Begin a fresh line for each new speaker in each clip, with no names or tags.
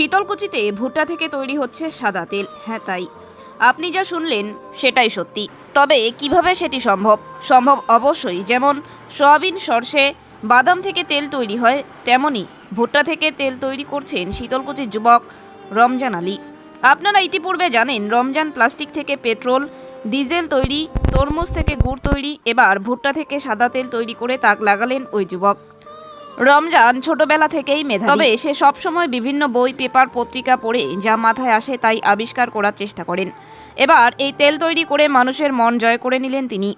শীতলকুচিতে ভুট্টা থেকে তৈরি হচ্ছে সাদা তেল। হ্যাঁ তাই। আপনি যা শুনলেন, সেটাই সত্যি। তবে কীভাবে সেটি সম্ভব? সম্ভব অবশ্যই যেমন সয়াবিন, সর্ষে, বাদাম থেকে তেল তৈরি হয়, তেমনি ভুট্টা থেকে তেল তৈরি করছেন শীতলকুচির যুবক রমজান আলী। আপনারা ইতিপূর্বে জানেন, রমজান প্লাস্টিক থেকে পেট্রোল, ডিজেল তৈরি, তরমুজ থেকে গুড় তৈরি, এবার ভুট্টা থেকে সাদা তেল তৈরি করে তাক লাগালেন ওই যুবক। রমজান ছোটবেলা থেকেই মেধা তবে সে সবসময় বিভিন্ন বই পেপার পত্রিকা পড়ে যা মাথায় আসে তাই আবিষ্কার করার চেষ্টা করেন। এবার এই তেল তৈরি করে মানুষের মন জয় করে নিলেন তিনি।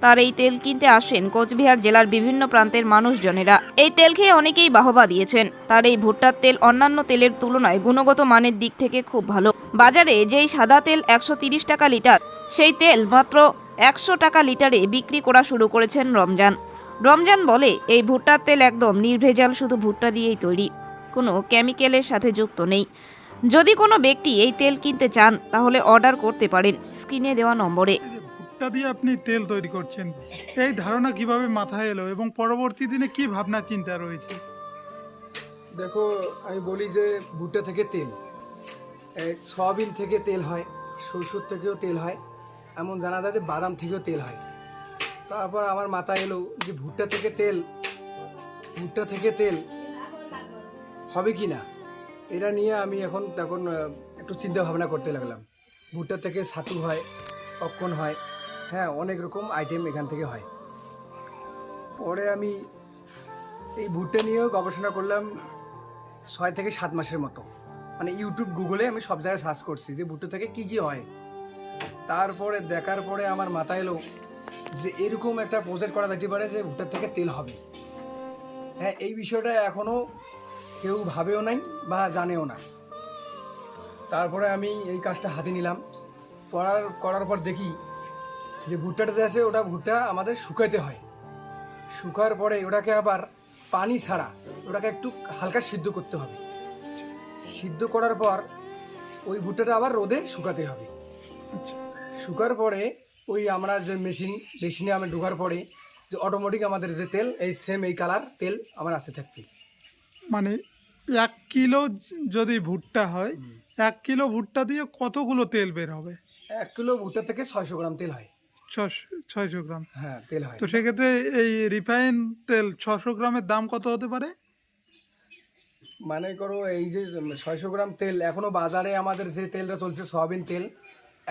তার এই তেল কিনতে আসেন কোচবিহার জেলার বিভিন্ন প্রান্তের মানুষজনেরা। এই তেল খেয়ে অনেকেই বাহবা দিয়েছেন। তার এই ভুট্টার তেল অন্যান্য তেলের তুলনায় গুণগত মানের দিক থেকে খুব ভালো। বাজারে যেই সাদা তেল একশো তিরিশ টাকা লিটার সেই তেল মাত্র একশো টাকা লিটারে বিক্রি করা শুরু করেছেন রমজান। রমজান বলে এই ভুট্টার তেল একদম নির্ভেজাল শুধু ভুট্টা দিয়েই তৈরি। কোনো কেমিক্যালের সাথে যুক্ত নেই। যদি কোনো ব্যক্তি এই তেল কিনতে চান তাহলে অর্ডার করতে পারেন স্ক্রিনে দেওয়া নম্বরে।
ভুট্টা দিয়ে আপনি তেল তৈরি করছেন এই ধারণা কীভাবে মাথায় এলো এবং পরবর্তী দিনে কি ভাবনা চিন্তা রয়েছে?
দেখো আমি বলি যে ভুট্টা থেকে তেল। এই সয়াবিন থেকে তেল হয় সরষের থেকেও তেল হয়। এমন জানা যায় যে বাদাম থেকেও তেল হয়। তারপর আমার মাথায় এলো যে ভুট্টা থেকে তেল, ভুট্টা থেকে তেল। হবে কি না? এটা নিয়ে আমি এখন তখন একটু চিন্তা ভাবনা করতে লাগলাম। ভুট্টা থেকে ছাতু হয় পপকর্ন হয় হ্যাঁ অনেক রকম আইটেম এখান থেকে হয়। পরে আমি এই ভুট্টা নিয়েও গবেষণা করলাম ছয় থেকে সাত মাসের মতো। মানে ইউটিউব গুগলে আমি সব জায়গায় সার্চ করছি যে ভুট্টা থেকে কি কি হয়। তারপরে, দেখার পরে আমার মাথায় এলো যে এরকম একটা প্রজেক্ট করা যেতে পারে যে ভুট্টার থেকে তেল হবে। হ্যাঁ এই বিষয়টা এখনও কেউ ভাবেও নাই বা জানেও না। তারপরে আমি এই কাজটা হাতে নিলাম। করার করার পর দেখি যে ভুট্টাটা যে আছে, ওটা ভুট্টা আমাদের শুকাইতে হয়। শুকার পরে ওটাকে আবার পানি ছাড়া ওটাকে একটু হালকা সিদ্ধ করতে হবে। সিদ্ধ করার পর ওই ভুট্টাটা আবার রোদে শুকাতে হবে। শুকার পরে ওই আমরা যে মেশিন মেশিনে আমি ঢোকার পরে যে অটোমেটিক আমাদের যে তেল এই সেম এই কালার তেল আমার আসতে থাকবে।
মানে এক কিলো যদি ভুট্টা হয় এক কিলো ভুট্টা দিয়ে কতগুলো তেল বের হবে?
এক কিলো ভুট্টা থেকে ছয়শো গ্রাম তেল হয়।
ছয়শো গ্রাম।
হ্যাঁ তেল হয়।
তো সেক্ষেত্রে এই রিফাইন তেল ছশো গ্রামের দাম কত হতে পারে?
মানে করো এই যে ছয়শো গ্রাম তেল এখনও বাজারে আমাদের যে তেলটা চলছে সয়াবিন তেল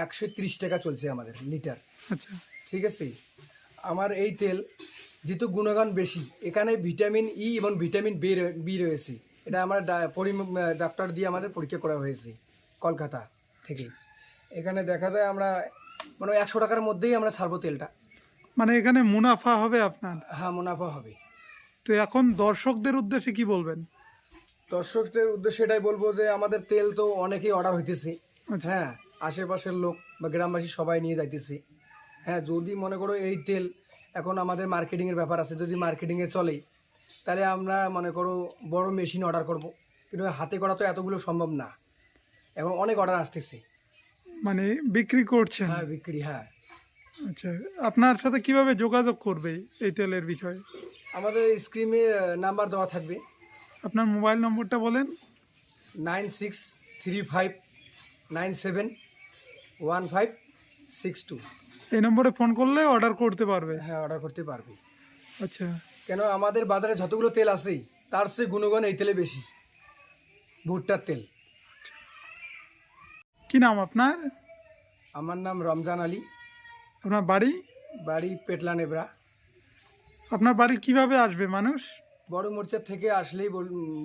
একশো ত্রিশ টাকা চলছে আমাদের লিটার।
আচ্ছা।
ঠিক আছে? আমার এই তেল যেহেতু গুণগান বেশি এখানে ভিটামিন ই এবং ভিটামিন বি বি রয়েছে। এটা আমার ডাক্তার দিয়ে আমাদের পরীক্ষা করা হয়েছে কলকাতা থেকে। এখানে দেখা যায় আমরা মানে একশো টাকার মধ্যেই আমরা ছাড়বো তেলটা।
মানে এখানে মুনাফা হবে আপনার?
হ্যাঁ মুনাফা হবে।
তো এখন দর্শকদের উদ্দেশ্যে কি বলবেন?
দর্শকদের উদ্দেশ্যে এটাই বলব যে আমাদের তেল তো অনেকেই অর্ডার হইতেছে।
আচ্ছা।
হ্যাঁ আশেপাশের লোক বা গ্রামবাসী সবাই নিয়ে যাইতেছে। হ্যাঁ যদি মনে করো এই তেল এখন আমাদের মার্কেটিংয়ের ব্যাপার আছে যদি মার্কেটিংয়ে চলে তাহলে আমরা মনে করো বড় মেশিন অর্ডার করব। কিন্তু হাতে করা তো এতগুলো সম্ভব না। এখন অনেক অর্ডার আসতেছে।
মানে বিক্রি করছেন?
হ্যাঁ বিক্রি হ্যাঁ।
আচ্ছা আপনার সাথে কীভাবে যোগাযোগ করবে এই তেলের বিষয়ে?
আমাদের স্ক্রিনে নাম্বার দেওয়া থাকবে।
আপনার মোবাইল নম্বরটা বলেন।
Nine six three five nine seven one five six two.
এই নম্বরে ফোন করলে অর্ডার করতে পারবে।
হ্যাঁ অর্ডার করতে পারবে।
আচ্ছা।
কেন আমাদের বাজারে যতগুলো তেল আছে তার চেয়ে গুণগণ এই তেলে বেশি ভুট্টার তেল।
কি নাম আপনার?
আমার নাম রমজান আলী।
আপনার বাড়ি?
বাড়ি পেটলা নেবরা
আপনার বাড়ি কীভাবে আসবে মানুষ?
বড় মোর্চার থেকে আসলেই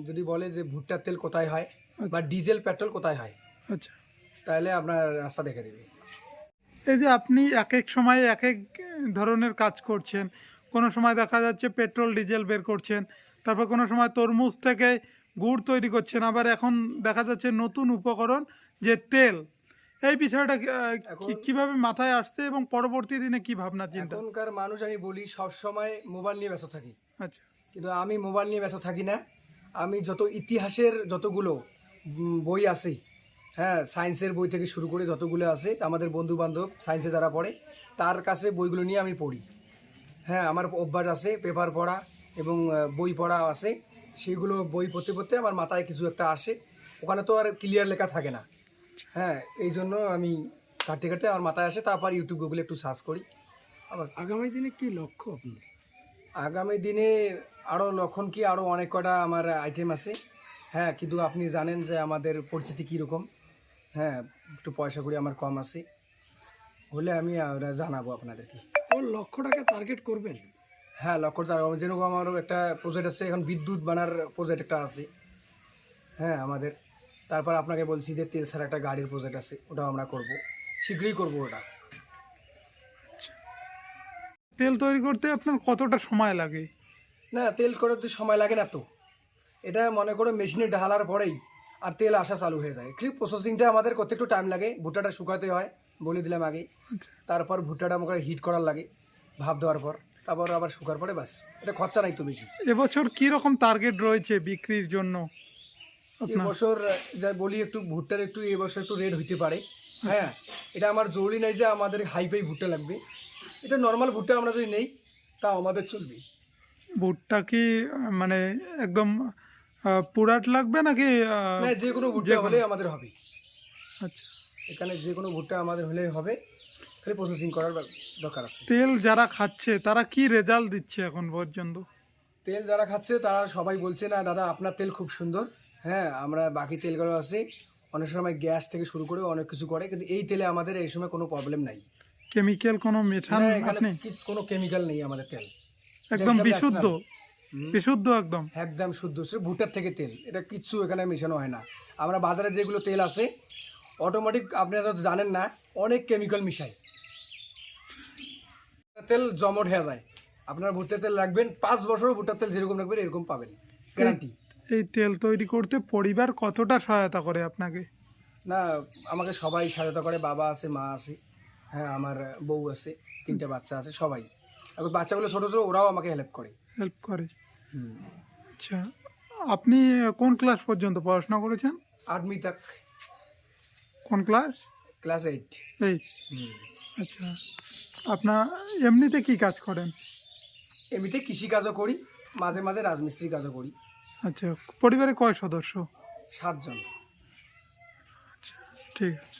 যদি বলে যে ভুট্টার তেল কোথায় হয় বা ডিজেল পেট্রোল কোথায় হয়।
আচ্ছা।
তাহলে আপনার রাস্তা দেখে দেবে।
এই যে আপনি এক এক সময় এক এক ধরনের কাজ করছেন। কোনো সময় দেখা যাচ্ছে পেট্রোল ডিজেল বের করছেন। তারপর কোনো সময় তরমুজ থেকে গুড় তৈরি করছেন। আবার এখন দেখা যাচ্ছে নতুন উপকরণ যে তেল। এই বিষয়টা কীভাবে মাথায় আসছে এবং পরবর্তী দিনে কি ভাবনা চিন্তা?
এখনকার মানুষ আমি বলি সব সময় মোবাইল নিয়ে ব্যস্ত থাকি।
আচ্ছা।
কিন্তু আমি মোবাইল নিয়ে ব্যস্ত থাকি না। আমি যত ইতিহাসের যতগুলো বই আছে হ্যাঁ সায়েন্সের বই থেকে শুরু করে যতগুলো আছে আমাদের বন্ধু বান্ধব সায়েন্সে যারা পড়ে তার কাছে বইগুলো নিয়ে আমি পড়ি। হ্যাঁ আমার অভ্যাস আছে পেপার পড়া এবং বই পড়া আছে। সেগুলো বই পড়তে পড়তে আমার মাথায় কিছু একটা আসে। ওখানে তো আর ক্লিয়ার লেখা থাকে না। হ্যাঁ এই জন্য আমি কাটতে কাটতে আমার মাথায় আসে তারপর ইউটিউব গুগলে একটু সার্চ করি। আবার
আগামী দিনে কি লক্ষ্য আপনার?
আগামী দিনে আরও লক্ষণ কি আরও অনেক কটা আমার আইটেম আছে। হ্যাঁ কিন্তু আপনি জানেন যে আমাদের পরিচিতি কীরকম। হ্যাঁ একটু পয়সা করি আমার কম আছে। হলে আমি জানাব আপনাদেরকে।
ওর লক্ষ্যটাকে টার্গেট করবেন?
হ্যাঁ লক্ষ্য তার যেরকম আমারও একটা প্রজেক্ট আছে এখন বিদ্যুৎ বানার প্রজেক্ট একটা আছে। হ্যাঁ আমাদের। তারপর আপনাকে বলছি যে তেল ছাড়া একটা গাড়ির প্রজেক্ট আছে ওটাও আমরা করব। শীঘ্রই করব ওটা।
তেল তৈরি করতে আপনার কতটা সময় লাগে?
না তেল করতে সময় লাগে না তো। এটা মনে করো মেশিনে ঢালার পরেই আর তেল আসা চালু হয়ে যায়। কিন্তু প্রসেসিংটা আমাদের করতে একটু টাইম লাগে? ভুট্টাটা শুকাতে হয় বলে দিলাম আগে।
আচ্ছা।
তারপর ভুট্টাটা আমাকে হিট করার লাগে ভাব দেওয়ার পর। তারপর আবার শুকার পরে বাস এটা খরচা নাই তো বেশি।
এবছর কি রকম টার্গেট রয়েছে বিক্রির জন্য?
এবছর যা বলি একটু ভুট্টার একটু এবছর একটু রেট হইতে পারে। হ্যাঁ এটা আমার জরুরি নাই যে আমাদের হাই ফাই ভুট্টা লাগবে। এটা নর্মাল ভুট্টা আমরা যদি নেই তা আমাদের চলবে।
ভুট্টা কি মানে একদম পুরাট লাগবে নাকি
না যে কোনো ভুট্টা হলে আমাদের হবে।
আচ্ছা।
এখানে যে কোনো ভুট্টা আমাদের হলেই হবে খালি প্রসেসিং করার দরকার আছে।
তেল যারা খাচ্ছে তারা কি রেজাল্ট দিচ্ছে এখন পর্যন্ত?
তেল যারা খাচ্ছে তারা সবাই বলছে না দাদা আপনার তেল খুব সুন্দর। হ্যাঁ আমরা বাকি তেলগুলো আছে। অনেক সময় গ্যাস থেকে শুরু করে অনেক কিছু করে কিন্তু এই তেলে আমাদের এই সময় কোনো প্রবলেম নাই।
কেমিক্যাল কোনো মেশান
হ্যাঁ, এখানে কোনো কেমিক্যাল নেই আমাদের তেল।
একদম বিশুদ্ধ। বিশুদ্ধ একদম।
একদম শুদ্ধ। সে ভুট্টার থেকে তেল। এটা কিচ্ছু এখানে মেশানো হয় না। আমরা বাজারে যেগুলো তেল আছে অটোমেটিক আপনারা জানেন না অনেক কেমিক্যাল মিশায়। তেল জমট হয়ে যায়। আপনারা ভুট্টার তেল রাখবেন পাঁচ বছর ভুট্টার তেল যেরকম রাখবেন এরকম পাবেন। গ্যারান্টি
এই তেল তৈরি করতে পরিবার কতটা সহায়তা করে আপনাকে?
না আমাকে সবাই সহায়তা করে। বাবা আছে মা আছে হ্যাঁ আমার বউ আছে তিনটে বাচ্চা আছে সবাই। এখন বাচ্চাগুলো ছোটো ছোটো ওরাও আমাকে হেল্প করে।
হেল্প করে। আচ্ছা আপনি কোন ক্লাস পর্যন্ত পড়াশোনা করেছেন?
আর্মি তাক।
কোন ক্লাস
ক্লাস এইট
এই আচ্ছা আপনার এমনিতে কি কাজ করেন?
এমনিতে কৃষিকাজও করি মাঝে মাঝে রাজমিস্ত্রি কাজও করি।
আচ্ছা পরিবারে কয় সদস্য?
সাতজন।
ঠিক আছে।